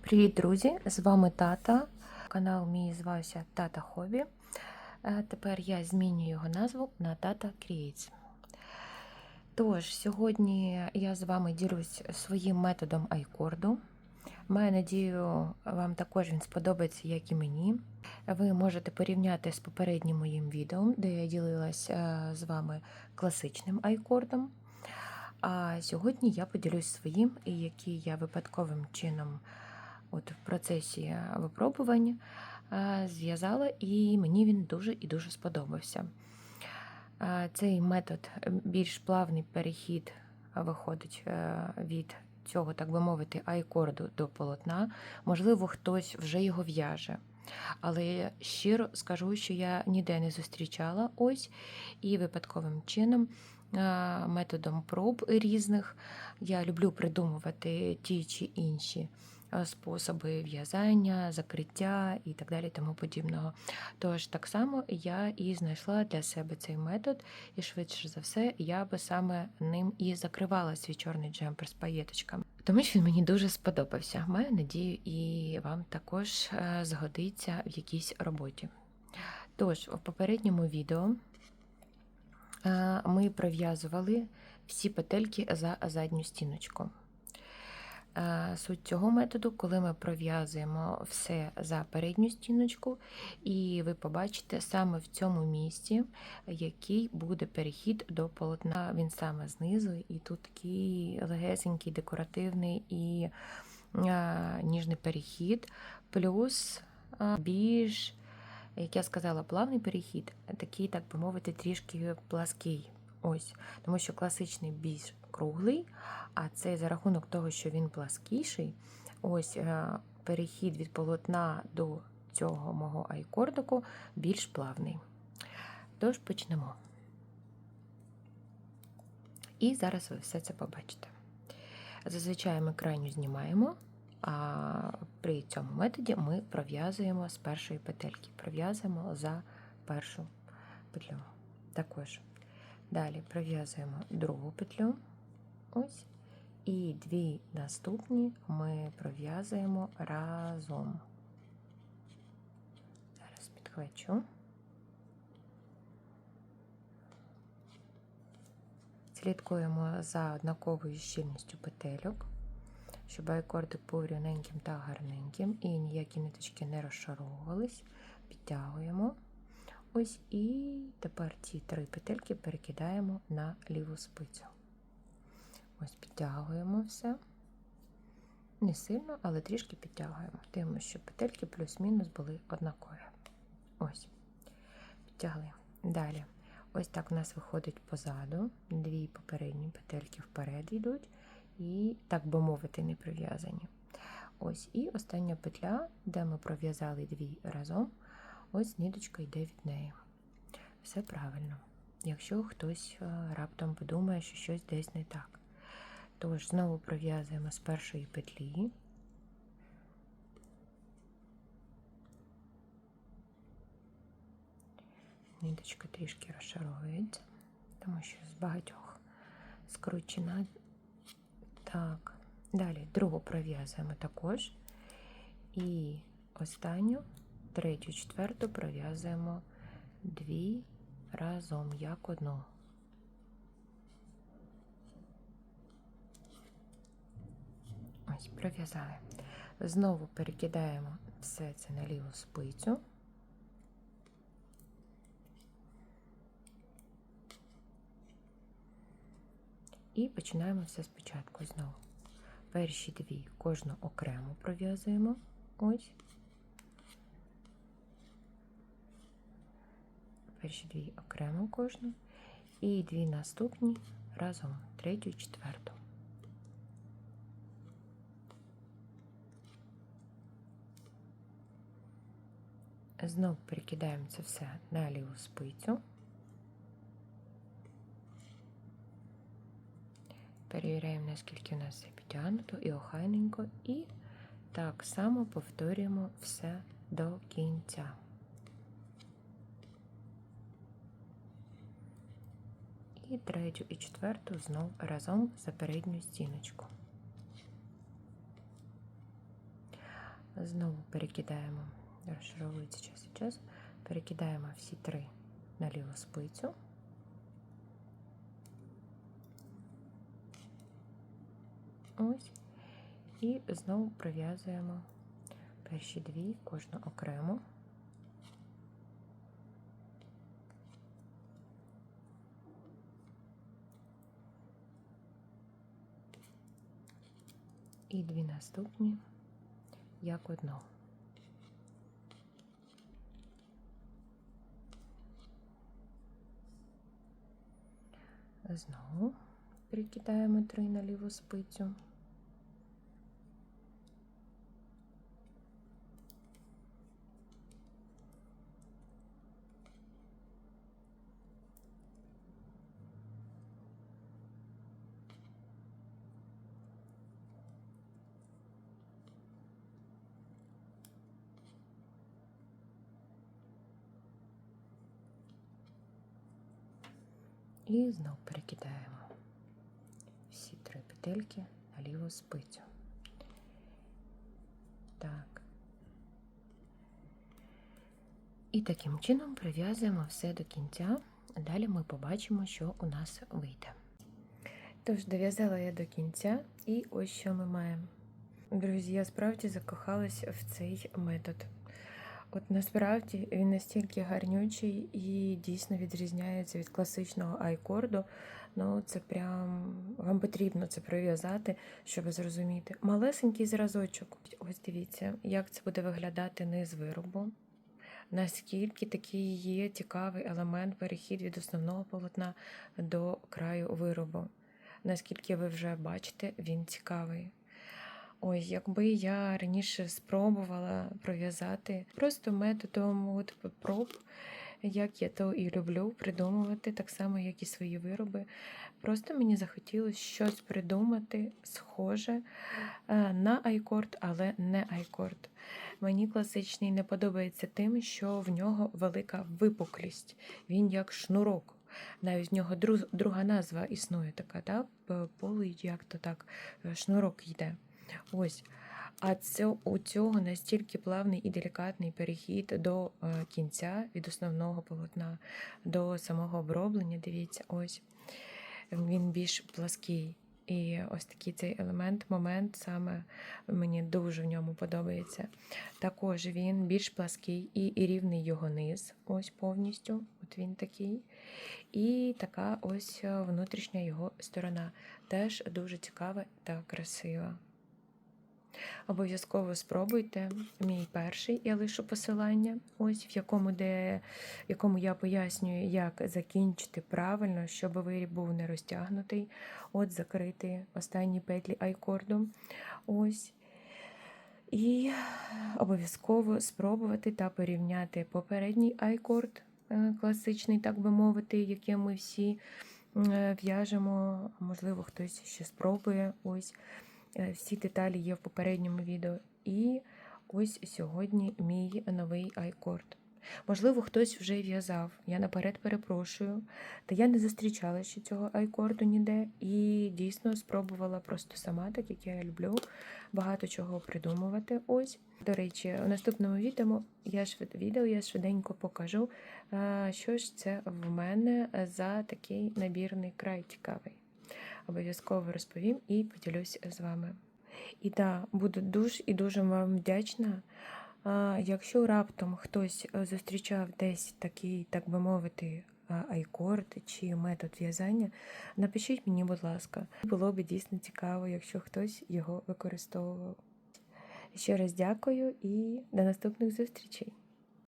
Привіт, друзі! З вами тата. Канал мій звався Тата Хобі. Е, Тепер я змінюю його назву на Тата Creates. Тож, сьогодні я з вами ділюсь своїм методом айкорду. Маю надію, вам також він сподобається, як і мені. Ви можете порівняти з попереднім моїм відео, де я ділилась е, з вами класичним айкордом. А сьогодні я поділюсь своїм, який я випадковим чином от в процесі випробування е, зв'язала, і мені він дуже і дуже сподобався. Е, Цей метод е, більш плавний перехід виходить е, від цього, так би мовити, айкорду до полотна. Можливо, хтось вже його в'яже. Але щиро скажу, що я ніде не зустрічала ось і випадковим чином, е, методом проб різних, я люблю придумувати ті чи інші е, способи в'язання, закриття і так далі, тому подібного. Тож так само я і знайшла для себе цей метод, і швидше за все, я би саме ним і закривала свій чорний джемпер з паєточками. Тому що він мені дуже сподобався. Маю надію, і вам також е, згодиться в якійсь роботі. Тож, в попередньому відео е, ми пров'язували всі петельки за задню стіночку. Е, Суть цього методу, коли ми пров'язуємо все за передню стіночку, і ви побачите саме в цьому місці, який буде перехід до полотна. Він саме знизу, і тут такий легесенький, декоративний і е, ніжний перехід, плюс е, більш, як я сказала, плавний перехід, такий, так би мовити, трішки плаский. Ось, тому що класичний більш круглий, а цей за рахунок того, що він пласкіший, ось е, перехід від полотна до цього мого айкордику більш плавний. Тож почнемо. І зараз ви все це побачите. Зазвичай ми крайню знімаємо, а при цьому методі ми пров'язуємо з першої петельки, пров'язуємо за першу петлю. Також Далі пров'язуємо другу петлю. Ось. І дві наступні ми пров'язуємо разом. Зараз підхвачу. Слідкуємо за однаковою щільністю петельок, щоб айкордик був рівненьким та гарненьким, і ніякі ниточки не розшаровувались. Підтягуємо. Ось і тепер ці три петельки перекидаємо на ліву спицю. Ось підтягуємо все. Не сильно, але трішки підтягуємо. Дивимося, щоб петельки плюс-мінус були однакові. Ось. Підтягли. Далі. Ось так у нас виходить позаду. Дві попередні петельки вперед йдуть, і, так би мовити, не прив'язані. Ось, і остання петля, де ми пров'язали дві разом. Ось ніточка йде від неї. Все правильно. Якщо хтось е, раптом подумає, що щось десь не так. Тож, знову пров'язуємо з першої петлі. Ніточка трішки розшаровується, тому що з багатьох скручена. Так, далі другу пров'язуємо також. І останню третю, четверту пров'язуємо дві разом, як одну. Ось, пров'язали. Знову перекидаємо все це на ліву спицю. І починаємо все спочатку знову. Перші дві кожну окремо пров'язуємо. Ось. перші дві окремо кожну, і дві наступні разом, третю і четверту. Знов перекидаємо це все на ліву спицю. Перевіряємо, наскільки у нас все підтягнуто і охайненько, і так само повторюємо все до кінця. і третю і четверту знов разом за передню стіночку. Знову перекидаємо, розшаровується час від часу, перекидаємо всі три на ліву спицю. Ось. І знову прив'язуємо перші дві, кожну окремо. І дві наступні, як одну. Знову прикидаємо три на ліву спицю. І знов перекидаємо всі три петельки на ліву спицю. Так. І таким чином прив'язуємо все до кінця. Далі ми побачимо, що у нас вийде. Тож, дов'язала я до кінця, і ось що ми маємо. Друзі, я справді закохалась в цей метод. От насправді він настільки гарнючий і дійсно відрізняється від класичного айкорду. Ну, це прям вам потрібно це прив'язати, щоб зрозуміти. Малесенький зразочок. Ось дивіться, як це буде виглядати низ виробу. Наскільки такий є цікавий елемент перехід від основного полотна до краю виробу. Наскільки ви вже бачите, він цікавий. Ой, якби я раніше спробувала пров'язати просто методом от проб, як я то і люблю придумувати, так само, як і свої вироби. Просто мені захотілося щось придумати схоже е, на айкорд, але не айкорд. Мені класичний не подобається тим, що в нього велика випуклість. Він як шнурок. Навіть в нього друга назва існує така, так? полий, як то так, шнурок йде. Ось. А це, у цього настільки плавний і делікатний перехід до е, кінця від основного полотна до самого оброблення. Дивіться, ось він більш плаский. І ось такий цей елемент, момент саме мені дуже в ньому подобається. Також він більш плаский і, і рівний його низ, ось повністю. От він такий. І така ось внутрішня його сторона. Теж дуже цікава та красива. Обов'язково спробуйте мій перший, я лишу посилання, ось в якому де, в якому я пояснюю, як закінчити правильно, щоб виріб був не розтягнутий. От закрити останні петлі айкорду. Ось. І обов'язково спробувати та порівняти попередній айкорд, е, класичний, так би мовити, яким ми всі е, в'яжемо, можливо, хтось ще спробує. ось. Е, всі деталі є в попередньому відео. І ось сьогодні мій новий айкорд. Можливо, хтось вже в'язав. Я наперед перепрошую. Та я не зустрічала ще цього айкорду ніде і дійсно спробувала просто сама, так як я люблю, багато чого придумувати. Ось. До речі, у наступному відео я швид... відео я швиденько покажу, що ж це в мене за такий набірний край цікавий обов'язково розповім і поділюсь з вами. І да, буду дуже і дуже вам вдячна. Якщо раптом хтось е, зустрічав десь такий, так би мовити, айкорд чи метод в'язання, напишіть мені, будь ласка, було б дійсно цікаво, якщо хтось його використовував. Ще раз дякую і до наступних зустрічей!